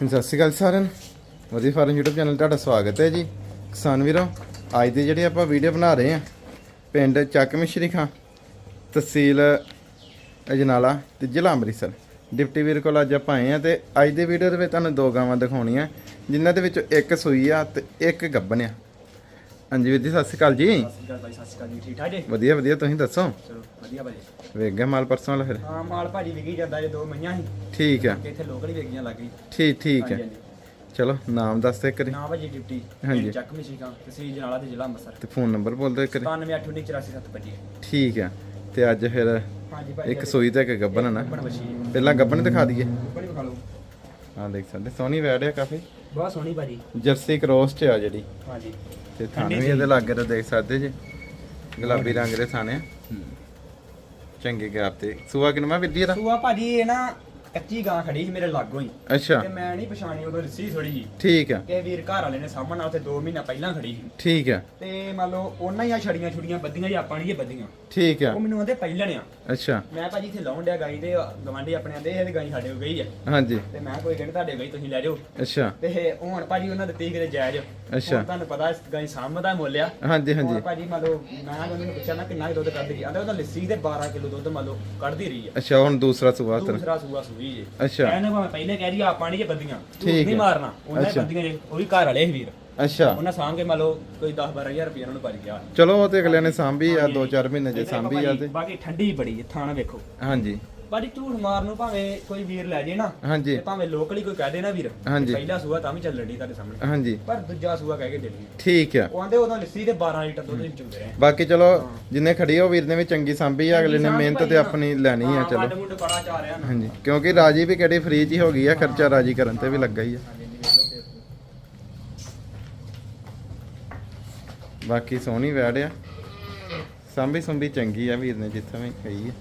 ਸਤਿ ਸ਼੍ਰੀ ਅਕਾਲ ਸਾਰਿਆਂ ਨੂੰ। ਵਧੀਆ ਫਾਰਮ YouTube ਚੈਨਲ ਤੁਹਾਡਾ ਸਵਾਗਤ ਹੈ ਜੀ। ਕਿਸਾਨ ਵੀਰੋ ਅੱਜ ਦੀ ਜਿਹੜੀ ਆਪਾਂ ਵੀਡੀਓ ਬਣਾ ਰਹੇ ਹਾਂ ਪਿੰਡ ਚੱਕ ਮਿਸ਼ਰੀ ਖਾਂ ਤਹਿਸੀਲ ਅਜਨਾਲਾ ਤੇ ਜ਼ਿਲ੍ਹਾ ਅੰਮ੍ਰਿਤਸਰ। ਡਿਪਟੀ ਵੀਰ ਕੋਲ ਅੱਜ ਆਪਾਂ ਆਏ ਆ ਤੇ ਅੱਜ ਦੀ ਵੀਡੀਓ ਦੇ ਵਿੱਚ ਤੁਹਾਨੂੰ ਦੋ ਗਾਵਾਂ ਦਿਖਾਉਣੀਆਂ ਜਿਨ੍ਹਾਂ ਦੇ ਵਿੱਚੋਂ ਇੱਕ ਸੂਈ ਆ ਤੇ ਇੱਕ ਗੱਭਣ ਆ। ਹਾਂਜੀ ਵੀਰ ਜੀ ਸਤਿ ਸ਼੍ਰੀ ਅਕਾਲ ਜੀ। ਸਤਿ ਸ਼੍ਰੀ ਅਕਾਲ ਭਾਈ ਸਤਿ ਸ਼੍ਰੀ ਅਕਾਲ ਜੀ ਠੀਕ ਠਾਕ ਜੀ? ਵਧੀਆ ਵਧੀਆ ਤੁਸੀਂ ਦੱਸੋ? ਚਲੋ ਵਧੀਆ ਭਾਜੀ। ਵੇਖ ਗਿਆ ਮਾਲ ਪਰਸੋਂ ਵਾਲਾ ਫਿਰ? ਹਾਂ ਮਾਲ ਭਾਜੀ ਵਿਕੀ ਜਾਂਦਾ ਜੇ ਦੋ ਮਈਆਂ ਸੀ ਠੀਕ ਆ। ਇੱਥੇ ਲੋਕਲ ਹੀ ਵਿਕੀਆਂ ਲੱਗ ਗਈ। ਠੀਕ ਠੀਕ ਹੈ। ਚਲੋ ਨਾਮ ਦੱਸ ਦੇ ਕਰੀ ਨਾ ਭਾਜੀ ਡਿਪਟੀ ਹਾਂਜੀ। ਚੱਕ ਮਿਸ਼ੀਕਾਂ ਤਹਿਸੀਲ ਜਨਾਲਾ ਤੇ ਜ਼ਿਲ੍ਹਾ ਅੰਮ੍ਰਿਤਸਰ। ਤੇ ਫੋਨ ਨੰਬਰ ਬੋਲ ਦੇ ਕਰੀ 9881944725 ਠੀਕ ਆ। ਤੇ ਅੱਜ ਫਿਰ ਹਾਂਜੀ ਭਾਜੀ ਇੱਕ ਸੂਈ ਤੇ ਇੱਕ ਗੱਬਨ ਨਾ? ਪਹਿਲਾਂ ਗੱਬਨ ਦਿਖਾ ਦਈਏ। ਲਓ। ਹਾਂ ਦੇਖ ਸਕਦੇ ਸੋਹਣੀ ਵੈੜ ਆ ਕਾਫੀ। ਬਹੁਤ ਸੋਹਣੀ ਭਾਜੀ। ਜਰਸੀ ਕ੍ਰੋਸ ਚ ਆ ਜਿਹੜੀ। ਹਾਂਜੀ। ਤੇ ਥਾਣੇ ਵੀ ਇਹਦੇ ਲਾਗੇ ਤੇ ਦੇਖ ਸਕਦੇ ਜੀ। ਗੁਲਾਬੀ ਰੰਗ ਦੇ ਥਾਣੇ ਆ। ਚੰਗੇ ਗੈਪ ਤੇ। ਸੂਆ ਕਿਨਮਾ ਵਿੱਦੀ ਇਹਦਾ। ਸੂਆ ਭਾਜੀ ਇਹ ਨਾ ਕੱਚੀ ਗਾਂ ਖੜੀ ਸੀ ਮੇਰੇ ਲਾਗੋਂ ਹੀ। ਅੱਛਾ। ਤੇ ਮੈਂ ਨਹੀਂ ਪਛਾਣੀ ਉਦੋਂ ਰੱਸੀ ਥੋੜੀ ਜੀ ਠੀਕ ਆ। ਕਿ ਵੀਰ ਘਰ ਵਾਲੇ ਨੇ ਸਾਹਮਣੇ ਉੱਥੇ 2 ਮਹੀਨਾ ਪਹਿਲਾਂ ਖੜੀ ਸੀ। ਠੀਕ ਆ। ਤੇ ਮੰਨ ਲਓ ਉਹਨਾਂ ਹੀ ਆ ਛੜੀਆਂ ਛੁੜੀਆਂ ਬੱਦੀਆਂ ਜੀ ਆਪਾਂ ਨਹੀਂ ਇਹ ਬੱਦੀਆਂ ਠੀਕ ਆ। ਉਹ ਮੈਨੂੰ ਆਂਦੇ ਪਹਿਲਣ ਆ। ਅੱਛਾ। ਮੈਂ ਭਾਜੀ ਇੱਥੇ ਲਾਉਣ ਡਿਆ ਗਾਈ ਦੇ ਗਵਾਂਢੀ ਆਪਣੇ ਆਂਦੇ ਇਹ ਗਾਈ ਸਾਡੇ ਕੋਲ ਗਈ ਆ। ਹਾਂਜੀ। ਤੇ ਮੈਂ ਕੋਈ ਕਹਿੰਦਾ ਤੁਹਾਡੇ ਗਈ ਤੁਸੀਂ ਲੈ ਜਾਓ। ਅੱਛਾ। ਤੇ ਹੁਣ ਭਾਜੀ ਉਹਨਾਂ ਦਿੱਤੀ ਕਿਤੇ ਜਾਇਜ਼। ਅੱਛਾ। ਹੁਣ ਤੁਹਾਨੂੰ ਪਤਾ ਇਸ ਗਾਈ ਸਾਹਮਣੇ ਮੁੱਲ ਆ। ਹਾਂਜੀ ਹੁਣ ਹਾਂਜੀ ਭਾਜੀ ਮੰਨ ਲਓ ਮੈਂ ਉਹਨਾਂ ਨੂੰ ਪੁੱਛਿਆ ਨਾ ਕਿੰਨਾ ਕੁ ਦੁੱਧ ਕੱਢਦੀ ਰਹੀ ਆਂਦੇ ਉਹ ਤਾਂ ਲੱਸੀ ਦੇ 12 ਕਿਲੋ ਦੁੱਧ ਮੰਨ ਲਓ ਕੱਢਦੀ ਰਹੀ ਆ। ਅੱਛਾ ਹੁਣ ਦੂਸਰਾ ਤਰ। ਦੂਸਰਾ ਸੂਆ ਸੂਈ ਜੇ। ਅੱਛਾ। ਕਹਿੰਦੇ ਭਾਵੇਂ ਪਹਿਲੇ ਕਹਿ ਰਹੀ ਆਪਾਂ ਨਹੀਂ ਜੇ ਬੱਦੀਆਂ ਝੂਠ ਠੀਕ ਨਹੀਂ ਹੈ। ਮਾਰਨਾ। ਉਹਨਾਂ ਅੱਛਾ। ਬੱਦੀਆਂ ਜੇ ਉਹ ਵੀ ਘਰ ਵਾਲੇ ਸੀ ਵੀਰ। ਅੱਛਾ। ਉਹਨਾਂ ਸਾਂਭ ਕੇ ਮੰਨ ਲਓ ਕੋਈ 10 12000 ਰੁਪਏ ਉਹਨਾਂ ਨੂੰ ਭਰ ਗਿਆ। ਚਲੋ ਉਹ ਤੇ ਅਗਲਿਆਂ ਨੇ ਸਾਂਭੀ ਆ ਹਾਂਜੀ। 2-4 ਮਹੀਨੇ ਜੇ ਸਾਂਭੀ ਆ ਤੇ। ਬਾਕੀ ਠੰਡੀ ਬੜੀ ਹੈ ਥਾਣਾ ਵੇਖੋ। ਹਾਂਜੀ। ਬਾਜੀ ਝੂਠ ਮਾਰਨ ਨੂੰ ਭਾਵੇਂ ਕੋਈ ਵੀਰ ਲੈ ਜੇ ਨਾ ਹਾਂਜੀ। ਤੇ ਭਾਵੇਂ ਲੋਕਲ ਕੋਈ ਕਹਿ ਦੇ ਨਾ ਵੀਰ। ਪਹਿਲਾ ਸੂਆ ਤਾਂ ਵੀ ਚੱਲਣ ਦੀ ਤੁਹਾਡੇ ਸਾਹਮਣੇ। ਹਾਂਜੀ। ਪਰ ਦੂਜਾ ਸੂਆ ਕਹਿ ਕੇ ਦੇਣੀ ਠੀਕ ਆ। ਉਹ ਆਂਦੇ ਉਦੋਂ ਲੱਸੀ ਦੇ 12 ਲੀਟਰ ਦੁੱਧ ਵਿੱਚ ਚੁੰਦੇ ਰਹੇ। ਬਾਕੀ ਚਲੋ ਜਿੰਨੇ ਖੜੀ ਉਹ ਵੀਰ ਨੇ ਵੀ ਚੰਗੀ ਸਾਂਭੀ ਆ ਅਗਲੇ ਨੇ ਮਿਹਨਤ ਤੇ ਆਪਣੀ ਲੈਣੀ ਆ ਚਲੋ। ਹਾਂਜੀ। ਕਿਉਂਕਿ ਰਾਜੀ ਵੀ ਕਿਹੜੀ ਫ੍ਰੀ ਚ ਹੀ ਹੋ ਗਈ ਆ ਖਰਚਾ ਰਾਜੀ ਕਰਨ ਤੇ ਵੀ ਲੱਗਾ ਹੀ ਆ ਹਾਂਜੀ, ਹਾਂਜੀ, ਵੇਖ ਲਓ ਫਿਰ। ਬਾਕੀ ਸੋਹਣੀ ਵੈੜ ਆ। ਸਾਂਭੀ ਸੁੰਭੀ ਚੰਗੀ ਆ ਵੀਰ ਨੇ ਜਿੱਥੋਂ ਵੀ ਕਹੀ ਆ।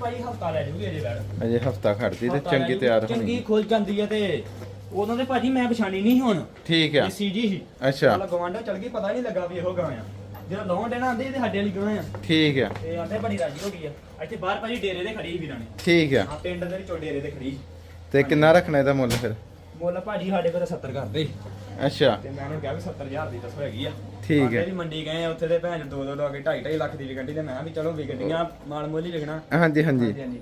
ਭਾਈ ਹਫਤਾ ਲੈ ਜੂਗੀ ਅਜੇ ਬੈਠ ਅਜੇ ਹਫਤਾ ਖੜਦੀ ਤੇ ਚੰਗੀ ਤਿਆਰ ਚੰਗੀ ਹੋਣੀ ਖੁੱਲ ਜਾਂਦੀ ਹੈ ਤੇ ਉਦੋਂ ਦੇ ਭਾਜੀ ਮੈਂ ਪਛਾਣੀ ਨਹੀਂ ਹੁਣ। ਠੀਕ ਆ। ਇਹ ਸੀਜੀ ਸੀ। ਅੱਛਾ। ਗਵਾਂਡਾ ਚਲ ਗਈ ਪਤਾ ਨਹੀਂ ਲੱਗਾ ਵੀ ਇਹੋ ਗਾਂ ਆ। ਜਦੋਂ ਲਾਉਣ ਦੇਣਾ ਆਂਦੇ ਇਹਦੇ ਸਾਡੇ ਵਾਲੀ ਗਾਂ ਆ? ਠੀਕ ਆ। ਤੇ ਆਂਦੇ ਬੜੀ ਰਾਜੀ ਹੋ ਗਈ ਆ। ਇੱਥੇ ਬਾਹਰ ਭਾਜੀ ਡੇਰੇ ਦੇ ਖੜੀ ਵੀਰਾਂ ਨੇ। ਠੀਕ ਆ। ਆ ਪਿੰਡ ਦੇ ਵਿੱਚੋਂ ਡੇਰੇ ਦੇ ਖੜੀ ਤੇ ਕਿੰਨਾ ਰੱਖਣਾ ਇਹਦਾ ਮੁੱਲ ਫਿਰ? ਮੁੱਲ ਭਾਜੀ ਸਾਡੇ ਕੋਲ ਤਾਂ 70 ਕਰਦੇ। ਅੱਛਾ। ਤੇ ਮੈਂ ਉਹਨੂੰ ਕਿਹਾ ਵੀ 70000 ਦੀ ਦੱਸੋ ਹੈਗੀ ਆ। ਠੀਕ ਹੈ। ਵੀ ਮੰਡੀ ਗਏ ਆ ਉੱਥੇ ਦੇ ਭੈਣ 2 2 ਲਾ ਕੇ 2.5 2.5 ਲੱਖ ਦੀ ਵਿਕਣ ਦੀ ਤੇ ਮੈਂ ਵੀ ਚਲੋ ਵਿਕਦੀਆਂ ਮਾਲ ਮੁੱਲ ਵਿਕਣਾ। ਹਾਂਜੀ ਹਾਂਜੀ। ਹਾਂਜੀ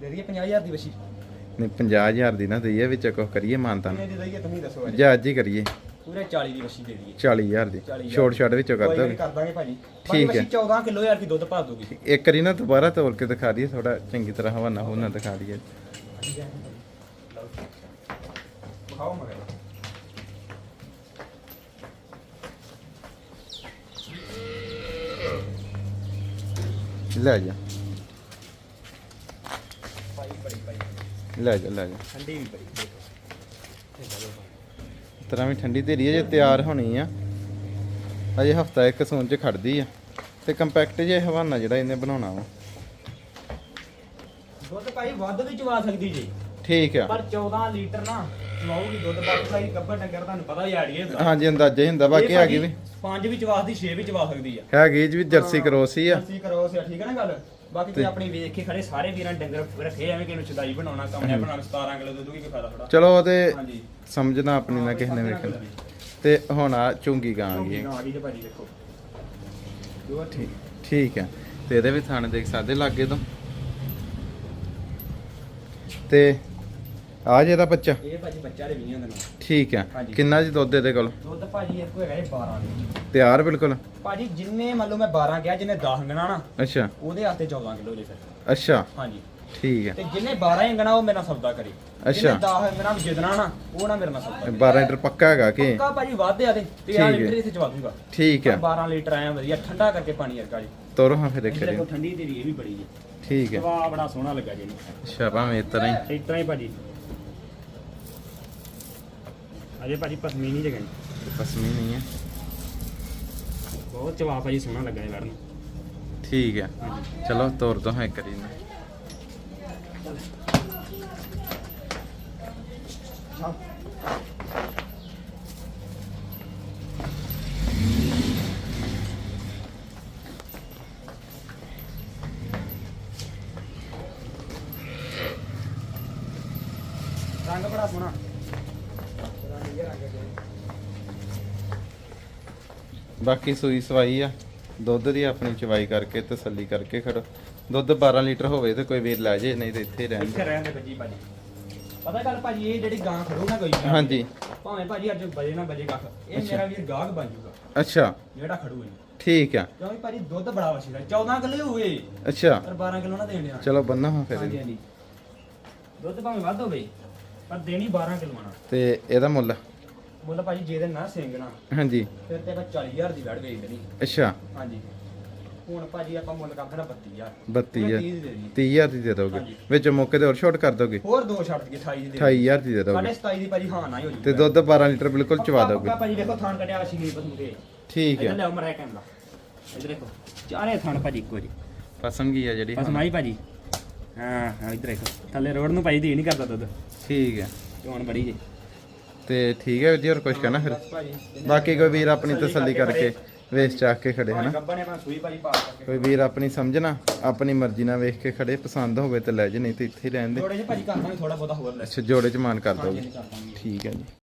ਦੇ ਦਈਏ 50000 ਦੀ ਵਸ਼ੀ ਨਹੀਂ 50000 ਦੀ ਨਾ ਦਈਏ ਵਿੱਚ ਕੁਝ ਕਰੀਏ ਮਾਨਤਾ ਕਿੰਨੇ ਦੀ ਦਈਏ ਤੁਸੀਂ ਦੱਸੋ ਅੱਜ ਜਾਂ ਅੱਜ ਹੀ ਕਰੀਏ। ਪੂਰੇ 40 ਦੀ ਵਸ਼ੀ ਦੇ ਦਈਏ। 40000 ਦੀ। 40,000 ਛੋਟ ਛਾਟ ਵਿੱਚੋਂ ਕਰ ਕੋਈ ਗੱਲ ਦੋਗੇ। ਨੀ, ਕਰ ਦਾਂਗੇ ਭਾਜੀ। ਠੀਕ ਠੀਕ ਹੈ। ਹੈ 14 ਕਿਲੋ ਯਾਰ ਕੀ ਦੁੱਧ ਪਾ ਦੂਗੀ। ਇੱਕ ਵਾਰੀ ਨਾ ਦੁਬਾਰਾ ਤੋਲ ਕੇ ਦਿਖਾ ਦਈਏ ਥੋੜਾ ਚੰਗੀ ਤਰ੍ਹਾਂ ਹਵਾਨਾ ਹੋਣਾ ਦਿਖਾ ਦਈਏ। ਖਾਓ ਮਗਰ। ਲੈ ਜਾ। ਭਾਈ ਬੜੀ ਭਾਈ ਲੈ ਜਾ ਲੈ ਜਾ। ਠੰਡੀ ਵੀ ਬੜੀ। ਦੇਖੋ ਇਸ ਤਰ੍ਹਾਂ ਵੀ ਠੰਡੀ ਧੀਰੀ ਜੇ ਤਿਆਰ ਹੋਣੀ ਆ। ਅਜੇ ਹਫਤਾ ਇੱਕ ਸੂਨ ਚ ਖੜਦੀ ਆ। ਤੇ ਕੰਪੈਕਟ ਜੇ ਹਵਾਨਾ ਜਿਹੜਾ ਇਹਨੇ ਬਣਾਉਣਾ ਵਾ। ਦੁੱਧ ਭਾਈ ਵੱਧ ਵੀ ਚਵਾ ਸਕਦੀ ਜੀ। ਠੀਕ ਆ। ਪਰ 14 ਲੀਟਰ ਨਾ ਚਵਾਉਗੀ ਦੁੱਧ ਬਾਕੀ ਭਾਈ ਗੱਬਰ ਡੰਗਰ ਤੁਹਾਨੂੰ ਪਤਾ ਹੀ ਆੜੀਏ ਹਾਂਜੀ ਅੰਦਾਜ਼ਾ ਹੀ ਹੁੰਦਾ ਬਾਕੀ ਹੈਗੀ ਵੀ। ਪੰਜ ਵੀ ਚਵਾ ਸਕਦੀ 6 ਵੀ ਚਵਾ ਸਕਦੀ ਆ। ਹੈਗੀ ਜੀ ਵੀ ਜਰਸੀ ਕਰੋਸ ਹੀ ਆ। ਅਸੀਂ ਕਰੋ ਸਿਆ ਠੀਕ ਹੈ ਨਾ ਗੱਲ? ਬਾਕੀ ਤੁਸੀਂ ਆਪਣੀ ਵੇਖ ਕੇ ਖੜੇ ਸਾਰੇ ਵੀਰਾਂ ਨੇ ਡੰਗਰ ਰੱਖੇ ਐਵੇਂ ਕਿਨੂੰ ਚਦਾਈ ਬਣਾਉਣਾ ਕਮਰਿਆ ਬਣਾਉਣਾ 17 ਕਿਲੋ ਦੁੱਧ ਕੀ ਕੋਈ ਫਾਇਦਾ ਥੋੜਾ ਚਲੋ ਤੇ ਹਾਂਜੀ। ਸਮਝਣਾ ਆਪਣੀ ਨਾ ਕਿਸੇ ਨੇ ਵੇਖਣਾ। ਤੇ ਹੁਣ ਆ ਚੁੰਗੀ ਗਾਂ ਆ ਗਈ। ਆ ਗਈ ਤੇ ਭਾਜੀ ਦੇਖੋ। ਦੋ ਠੀਕ। ਠੀਕ ਹੈ ਤੇ ਇਹਦੇ ਵੀ ਥਾਣੇ ਦੇਖ ਸਕਦੇ ਲਾਗੇ ਤੋਂ। ਤੇ ਆ ਜਿਹੜਾ ਬੱਚਾ। ਇਹ ਭਾਜੀ ਬੱਚਾ ਦੇ 20 ਦਿਨਾਂ ਠੀਕ ਹੈ ਹਾਂਜੀ। ਕਿੰਨਾ ਜੀ ਦੁੱਧ ਇਹਦੇ ਕੋਲ? ਦੁੱਧ ਭਾਜੀ ਇਹ ਕੋਈ ਹੈਗਾ ਜੀ 12 ਲੀਟਰ ਤਿਆਰ ਬਿਲਕੁਲ? ਭਾਜੀ ਜਿੰਨੇ ਮੰਨ ਲਓ ਮੈਂ 12 ਕਿਹਾ ਜਿੰਨੇ 10 ਅੰਗਣਾ ਨਾ ਅੱਛਾ। ਉਹਦੇ ਹੱਥੇ 14 ਕਿਲੋ ਜੇ ਫਿਰ। ਅੱਛਾ। ਹਾਂਜੀ। ਠੀਕ ਹੈ ਤੇ ਜਿੰਨੇ 12 ਅੰਗਣਾ ਉਹ ਮੇਰੇ ਨਾਲ ਸੌਦਾ ਕਰੀ। ਅੱਛਾ। ਜਿੰਨੇ 10 ਅੰਗਣਾ ਜਿੱਦਣਾ ਨਾ ਉਹ ਨਾ ਮੇਰੇ ਨਾਲ ਸੌਦਾ ਕਰੀ। 12 ਲੀਟਰ ਪੱਕਾ ਹੈਗਾ ਕਿ? ਪੱਕਾ ਭਾਜੀ ਵਾਧੇ ਆ ਤੇ 13 ਠੀਕ ਹੈ। ਲੀਟਰ ਇੱਥੇ ਚਵਾ ਦੂੰਗਾ। ਠੀਕ ਹੈ 12 ਲੀਟਰ ਆਇਆ ਵਧੀਆ ਠੰਡਾ ਕਰਕੇ ਪਾਣੀ ਵਰਗਾ ਜੀ। ਤੋਰੋ ਹਾਂ ਫਿਰ ਇੱਕ ਵਾਰੀ। ਠੰਡੀ ਤੇਰੀ ਇਹ ਵੀ ਬੜੀ ਜੀ। ਠੀਕ ਹੈ ਵਾਹ ਬੜਾ ਸੋਹਣਾ ਲੱਗਾ ਜੀ ਅੱਛਾ ਭਾਵੇਂ ਤਰ੍ਹਾਂ ਹੀ। ਤਰ੍ਹਾਂ ਹੀ ਭਾਜੀ। ਅਜੇ ਭਾਜੀ ਪਸਮੀ ਨਹੀਂ ਜਗਾਈ। ਪਸਮੀ ਨਹੀਂ ਹੈ। ਬਹੁਤ ਜਵਾਬ ਭਾਜੀ ਸੋਹਣਾ ਲੱਗਾ ਇਹ ਵੜਨ। ਠੀਕ ਹੈ। ਚਲੋ ਤੋਰ ਦੋ ਹੈ ਕਰੀ ਨਾ ਰੰਗ ਬੜਾ ਸੋਹਣਾ। ਬਾਕੀ ਸੂਈ ਸਵਾਈ ਆ। ਦੁੱਧ ਦੀ ਆਪਣੀ ਚਵਾਈ ਕਰਕੇ ਤਸੱਲੀ ਕਰਕੇ ਖੜੋ। ਦੁੱਧ 12 ਲੀਟਰ ਹੋਵੇ ਤੇ ਕੋਈ ਵੀਰ ਲੈ ਜੇ ਨਹੀਂ ਤੇ ਇੱਥੇ ਰਹਿਣ ਇੱਥੇ ਰਹਿਣ ਦੇ ਭਾਜੀ ਪਤਾ ਗੱਲ ਭਾਜੀ ਇਹ ਜਿਹੜੀ ਗਾਂ ਖੜੂ ਨਾ ਕੋਈ ਹਾਂਜੀ। ਭਾਵੇਂ ਭਾਜੀ ਅੱਜ ਬਜੇ ਨਾ ਬਜੇ ਕੱਖ ਇਹ। ਮੇਰਾ ਵੀਰ ਗਾਹਕ ਬਣ ਜੂਗਾ ਅੱਛਾ। ਜਿਹੜਾ ਖੜੂ ਹੈ। ਠੀਕ ਆ। ਕਿਉਂਕਿ ਭਾਜੀ ਦੁੱਧ ਬੜਾ ਵਸੀ ਦਾ 14 ਕਿਲੋ ਹੋਵੇ। ਅੱਛਾ। ਪਰ 12 ਕਿਲੋ ਨਾ ਦੇਣ ਆ ਚਲੋ ਬੰਨਾ ਹਾਂ ਫਿਰ। ਹਾਂਜੀ। ਹਾਂਜੀ। ਦੁੱਧ ਭਾਵੇਂ ਵੱਧ ਹੋਵੇ ਪਰ ਦੇਣੀ 12 ਕਿਲੋ ਆਣਾ ਤੇ ਇਹਦਾ ਮੁੱਲ? ਮੁੱਲ ਭਾਜੀ ਜੇ ਦੇ ਨਾ ਨਾ ਹਾਂਜੀ। ਫਿਰ ਤੇ ਆਪਾਂ 40000 ਦੀ ਵੜ ਵੇਚ ਦੇਣੀ ਅੱਛਾ। ਹਾਂਜੀ। ਹੁਣ ਭਾਜੀ ਆਪਾਂ ਮੁੱਲ ਕਰ ਦੇਣਾ 32000 32 ਮੈਂ ਹਜ਼ਾਰ। 30 ਦੀ ਦੇ ਦੇਣੀ 30000 ਦੀ ਦੇ ਦੋਗੇ। ਹਾਂਜੀ। ਵਿੱਚ ਮੌਕੇ ਤੇ ਹੋਰ ਛੋਟ ਕਰ ਦੋਗੇ? ਹੋਰ ਦੋ ਛੱਡ ਕੇ 28 ਦੀ ਦੇ 28000 ਦੀ ਦੇ ਸਾਡੇ ਦੋਗੇ 27 ਦੀ ਭਾਜੀ ਹਾਂ ਨਾ ਹੀ ਹੋ ਜੂਗਾ। ਤੇ ਦੁੱਧ 12 ਲੀਟਰ ਬਿਲਕੁਲ ਚਵਾ ਦੋਗੇ। ਭਾਜੀ ਵੇਖੋ ਥਾਨ ਕੱਢਿਆ ਵਸੀ ਗਈ ਬਸੂਗੇ ਠੀਕ ਇੱਧਰ ਹੈ ਲਿਆਓ ਮਰਾ ਕੈਮਰਾ। ਇੱਧਰ ਦੇਖੋ। ਚਾਰੇ ਥਾਨ ਭਾਜੀ ਇੱਕੋ ਜੀ ਪਸੰਦ ਆ ਜਿਹੜੀ ਬਸ ਹੁਣ। ਮਾਈ ਭਾਜੀ। ਹਾਂ ਹਾਂ ਇੱਧਰ ਦੇਖੋ। ਥੱਲੇ ਰੋਡ ਨੂੰ ਭਾਜੀ ਦੇ ਨਹੀਂ ਕਰਦਾ ਦੁੱਧ। ਠੀਕ ਹੈ। ਚੋਣ ਬੜੀ ਜੀ। ਤੇ ਠੀਕ ਹੈ ਵੀਰ ਜੀ ਹੋਰ ਕੁਝ ਕਹਿਣਾ ਫਿਰ? ਬਾਕੀ ਕੋਈ ਵੀਰ ਆਪਣੀ ਤਸੱਲੀ ਕਰਕੇ ਵੇਚ ਚਾਕ ਕੇ ਖੜੇ ਹਨਾ? ਕੋਈ ਵੀਰ ਆਪਣੀ ਸਮਝਣਾ ਆਪਣੀ ਮਰਜ਼ੀ ਨਾਲ ਵੇਖ ਕੇ ਖੜੇ ਪਸੰਦ ਹੋਵੇ ਤੇ ਲੈ ਜੇ ਨਹੀਂ ਤੇ ਇੱਥੇ ਹੀ ਰਹਿਣ ਦੇ। ਥੋੜੇ ਜਿਹੇ ਭਾਜੀ ਕਰ ਦਾਂਗੇ ਥੋੜਾ ਬਹੁਤਾ ਹੋਰ ਲੈ ਅੱਛਾ ਜੋੜੇ ਚ ਮਾਨ ਕਰ ਦਾਂਗੇ। ਠੀਕ ਹੈ ਜੀ।